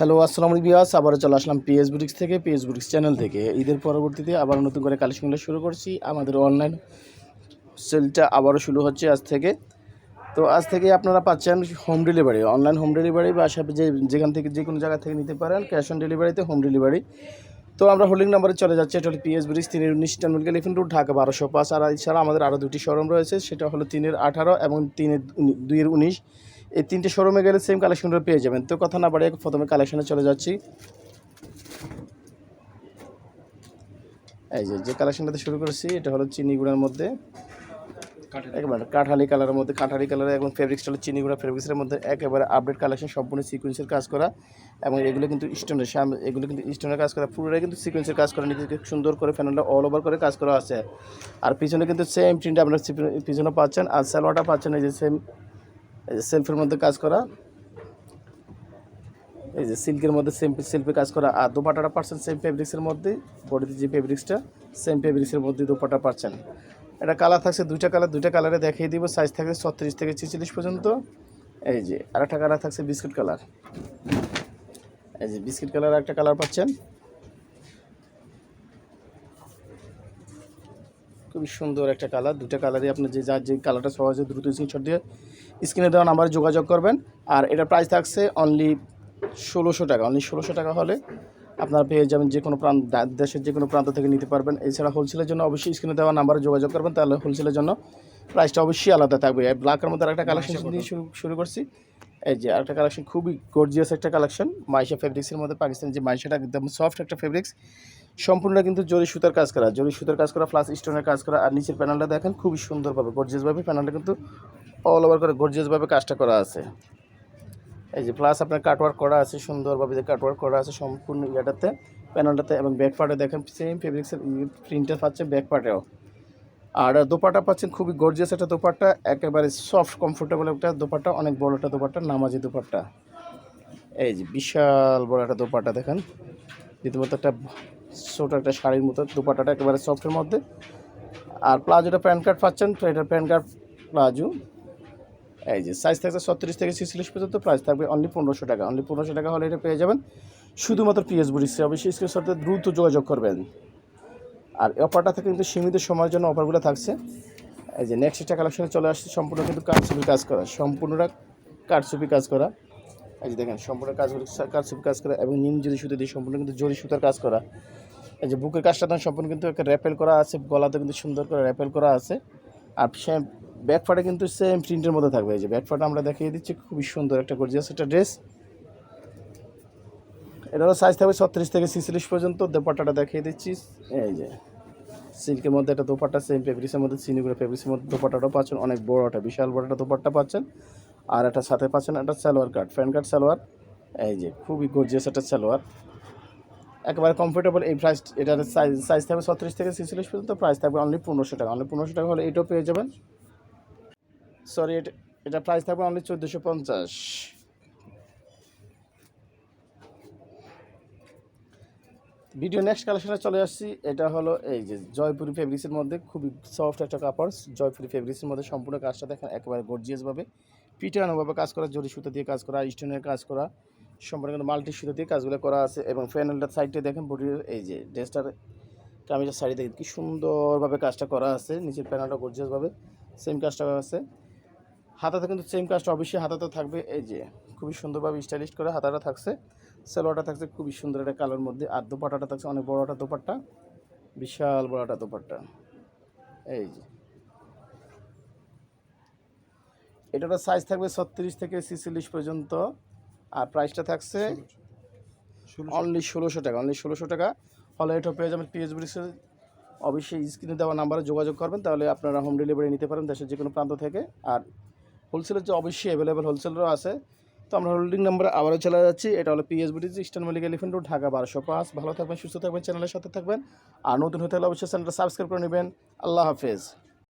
Hello, আসসালামু বিয়াস আবারও চলে আসলাম পিএস বুটিক্স থেকে, পিএস বুটিক্স চ্যানেল থেকে। ঈদের পরবর্তীতে আবার নতুন করে কালেকশনগুলো শুরু করছি। আমাদের অনলাইন সেলটা আবারও শুরু হচ্ছে আজ থেকে। তো আজ থেকে আপনারা পাচ্ছেন home delivery online home delivery বা সাথে যে যেখান থেকে যে কোনো জায়গা থেকে নিতে পারেন ক্যাশ অন ডেলিভারিতে হোম ডেলিভারি তো আমরা হোল্ডিং নাম্বারে চলে যাচ্ছি, এটা হলো পিএস ব্রিজ তিনের উনিশ টার্মিনাল এলিফেন্ট রোড ঢাকা বারোশো পাঁচ। আর এছাড়া আমাদের আরও দুটি শোরুম রয়েছে, সেটা হলো তিনের আঠারো এবং তিনের দুইয়ের উনিশ। এই তিনটে শোরুমে গেলে সেম কালেকশনটা পেয়ে যাবেন। তো কথা না বাড়িয়ে প্রথমে কালেকশনে চলে যাচ্ছি। এই যে যে কালেকশনটাতে শুরু করেছি এটা হলো চিনি গুঁড়ার মধ্যে। একেবারে কাঠালি কালারের মধ্যে কাঠালি কালার এবং ফেব্রিক্স হলো চিনি গুঁড়া ফেব্রিক্সের মধ্যে একেবারে আপডেট কালেকশন সম্পূর্ণ সিকুয়েন্সের কাজ করা। এবং এগুলো কিন্তু স্টোনের সামনে এগুলো কিন্তু স্টোনের কাজ করা। পুরোটাই কিন্তু সিকুয়েন্সের কাজ করা। নিজেকে সুন্দর করে ফ্যানটা অল ওভার করে কাজ করা আছে। আর পিছনে কিন্তু সেম প্রিন্ট আপনার পিছনে পাচ্ছেন আর সালোয়ারটা পাচ্ছেন এই যে সেম সেলফের মধ্যে কাজ করা। এই যে সিল্কের মধ্যে সেম সেলফে কাজ করা। আর দোপাটাটা পাচ্ছেন সেম ফেব্রিক্সের মধ্যে। বডিতে যে ফেব্রিক্সটা সেম ফেব্রিক্সের মধ্যে দোপাটা পাচ্ছেন এটা কালার থাকছে দুইটা কালার দুইটা কালারে দেখিয়ে দিব। সাইজ থাকছে ছত্রিশ থেকে ছেচল্লিশ পর্যন্ত। এই যে আর একটা কালার থাকছে বিস্কুট কালার এই যে বিস্কিট কালার একটা কালার পাচ্ছেন। খুবই সুন্দর একটা কালার দুটো কালারই আপনি যে যার যে কালারটা সহজে দ্রুত স্ক্রিনশট দিয়ে স্ক্রিনে দেওয়া নাম্বারে যোগাযোগ করবেন। আর এটা প্রাইস থাকছে অনলি ষোলোশো টাকা। অনলি ষোলোশো টাকা হলে আপনারা পেয়ে যাবেন যে কোনো প্রান্ত দেশের যে কোনো প্রান্ত থেকে নিতে পারবেন। এছাড়া হোলসেলের জন্য অবশ্যই স্ক্রিনে দেওয়া নাম্বারে যোগাযোগ করবেন। তাহলে হোলসেলের জন্য প্রাইসটা অবশ্যই আলাদা থাকবে। এই ব্ল্যাকের মধ্যে একটা কালেকশন দিয়ে শুরু শুরু করছি। এই যে আরেকটা কালেকশন খুবই গর্জিয়াস একটা কালেকশন মাইশা ফেব্রিক্সের মধ্যে পাকিস্তানি যে মাইশাটা একদম সফট একটা ফেব্রিক্স সম্পূর্ণ কিন্তু জরি সুতার কাজ করা। জরি সুতার কাজ করা প্লাস স্টোনের কাজ করা। আর নিচের প্যানেলটা দেখেন খুবই সুন্দরভাবে গর্জিয়াসভাবে প্যানেলটা কিন্তু অল ওভার করে গর্জিয়াসভাবে কাজটা করা আছে। এই যে প্লাস আপনার কাটওয়ার্ক করা আছে, সুন্দরভাবে যে কাটওয়ার্ক করা আছে সম্পূর্ণ ইয়াটাতে প্যানেলটাতে এবং ব্যাক পার্টে দেখেন সেম ফেব্রিক্সের প্রিন্টটা পাচ্ছে ব্যাক পার্টেও আর দোপাটা পাচ্ছেন খুবই গর্জিয়াস একটা দোপাট্টা, একেবারে সফট কমফোর্টেবল একটা দোপাট্টা, অনেক বড় একটা দোপাট্টা, নামাজি দোপাট্টা। এই যে বিশাল বড় একটা দোপাট্টা দেখেন, রীতিমতো একটা ছোটো একটা শাড়ির মতো দোপাট্টাটা একেবারে সফটের মধ্যে। আর প্লাজোটা প্যান্ট কার্ড পাচ্ছেন, এটা প্যান্ট কার্ড প্লাজো। এই যে সাইজ থাকছে ছত্রিশ থেকে ছেচল্লিশ পর্যন্ত প্রাইস থাকবে অনলি পনেরোশো টাকা। অনলি পনেরোশো টাকা হলে এটা পেয়ে যাবেন। শুধুমাত্র পিএস বুড়িসে অবশ্যই স্ক্রিনের সাথে দ্রুত যোগাযোগ করবেন। আর অফারটা থেকে কিন্তু সীমিত সময়ের জন্য অফারগুলো থাকছে। এই যে নেক্সট একটা কালেকশনে চলে আসছে, সম্পূর্ণ কিন্তু কারচুপি কাজ করা। সম্পূর্ণটা কারচুপি কাজ করা। এই যে দেখেন, সম্পূর্ণ কাজগুলো কারচুপি কাজ করা এবং নিম জরি সুতো দিয়ে সম্পূর্ণ কিন্তু জরি সুতার কাজ করা। এই যে বুকের কাজটা সম্পূর্ণ কিন্তু একটা র্যাপেল করা আছে, গলাতে কিন্তু সুন্দর করে র্যাপেল করা আছে। আর সেম ব্যাক পার্টে কিন্তু সেম প্রিন্টের মধ্যে থাকবে। এই যে ব্যাক পার্টে আমরা দেখিয়ে দিচ্ছি, খুবই সুন্দর একটা গর্জিয়াস একটা ড্রেস এটারও সাইজ থাকবে ছত্রিশ থেকে ছিচল্লিশ পর্যন্ত। দোপাট্টাটা দেখিয়ে দিচ্ছি। এই যে সিল্কের মধ্যে একটা দোপাট্টা সেম ফেব্রিক্সের মধ্যে চিনিগুলো ফেব্রিক্সের মধ্যে দোপাট্টাটাও পাচ্ছেন। অনেক বড় একটা, বিশাল বড় একটা দোপাট্টা পাচ্ছেন। আর একটা সাথে পাচ্ছেন একটা salwar cut fan cut, salwar. এই যে খুবই গর্জিয়াস একটা সালোয়ার। একেবারে কমফোর্টেবল এই প্রাইস এটার সাইজ সাইজ থাকবে ছত্রিশ থেকে ছিচল্লিশ পর্যন্ত। প্রাইস থাকবে অনলি পনেরোশো টাকা। অনলি পনেরোশো টাকা হলে এটাও পেয়ে যাবেন। সরি, এটা এটা প্রাইস থাকবে অনলি চোদ্দোশো পঞ্চাশ। ভিডিও নেক্সট কালেকশনে চলে আসছি। এটা হলো এই যে জয়পুরি ফেব্রিক্সের মধ্যে খুবই সফট একটা কাপড়। জয়পুরি ফেব্রিক্সের মধ্যে সম্পূর্ণ কাজটা দেখেন একেবারে গর্জিয়াসভাবে পিটানোভাবে কাজ করা, জরি সুতো দিয়ে কাজ করা স্টোনের কাজ করা, সম্পূর্ণ কিন্তু মাল্টি সুতো দিয়ে কাজগুলো করা আছে এবং ফ্যানেলটার সাইডে দেখেন, বডির এই যে ড্রেসটার কামিজের সাইডে দেখেন কি সুন্দরভাবে কাজটা করা আছে। নিচের প্যানেলটা গর্জিয়াসভাবে সেম কাজটা আছে। হাতাতে কিন্তু সেম কাজটা অবশ্যই হাতাতে থাকবে। এই যে খুবই সুন্দরভাবে স্টাইলিশ করে হাতাটা থাকছে। সালোয়ারটা থাকছে খুবই সুন্দর একটা কালোর মধ্যে। আর দোপাট্টাটা থাকছে অনেক বড় একটা দোপাট্টা। বিশাল বড় একটা দোপাট্টা। এই যে। এটার সাইজ থাকবে ছত্রিশ থেকে ছিচল্লিশ পর্যন্ত। আর প্রাইসটা থাকছে অনলি ষোলোশো টাকা অনলি ষোলোশো টাকা। হলে এটা পেয়ে যাবেন পিএস ব্রিক্সের অবশ্যই স্ক্রিনে দেওয়া নাম্বারে যোগাযোগ করবেন। তাহলে আপনারা হোম ডেলিভারি নিতে পারেন দেশের যে কোনো প্রান্ত থেকে। আর হোলসেলের যে অবশ্যই অ্যাভেলেবেল হোলসেলেরও আছে। তো আমরা হোল্ডিং নাম্বারে আবারও চলে যাচ্ছি। এটা হলো PSBT eastern Malik elephant road Dhaka বারোশো পাঁচ। ভালো থাকবেন, সুস্থ থাকবেন চ্যানেলের সাথে থাকবেন। আর নতুন হতে হলে অবশ্যই চ্যানেলটা সাবস্ক্রাইব করে নেবেন। আল্লাহ হাফেজ।